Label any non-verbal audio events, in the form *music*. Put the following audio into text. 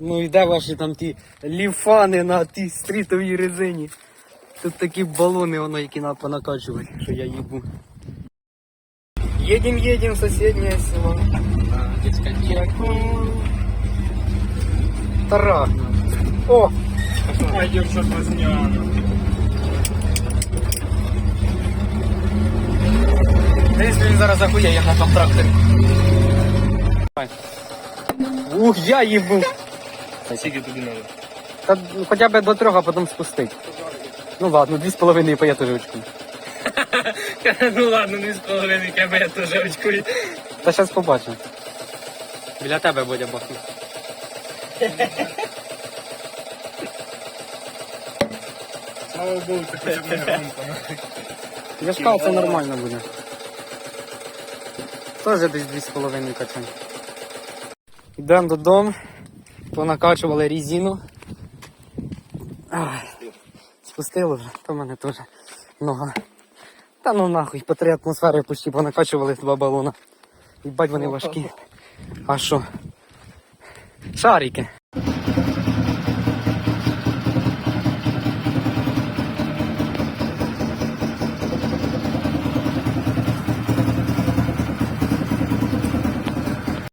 Ну і де ваші там ті ліфани на тій стрітовій резині? Тут такі балони, воно, які надо понакачувати, що я їбу. Едем, едем в соседнее село. Тарах. О! Пойдем сейчас возьмем. Десь він зараз захуяє на тому тракторі. Ух, я їбу. Скільки тобі надо? Та ну, хоча б до трьох, а потім спустить. Ну ладно, дві з половиною, я теж очкую. *laughs* ну ладно, не з половини км я теж очкую. Та зараз побачимо. Біля тебе буде бахнути. Слава Богу, це хоча б не громко. Я ж казав, це нормально буде. Теж десь дві з половиною качаємо. Йдемо додому, понакачували різину. Ай, спустило вже, то в мене теж нога. Та ну нахуй, по три атмосфери почти понакачували два балона. Їбать вони важкі. А що? Шарики.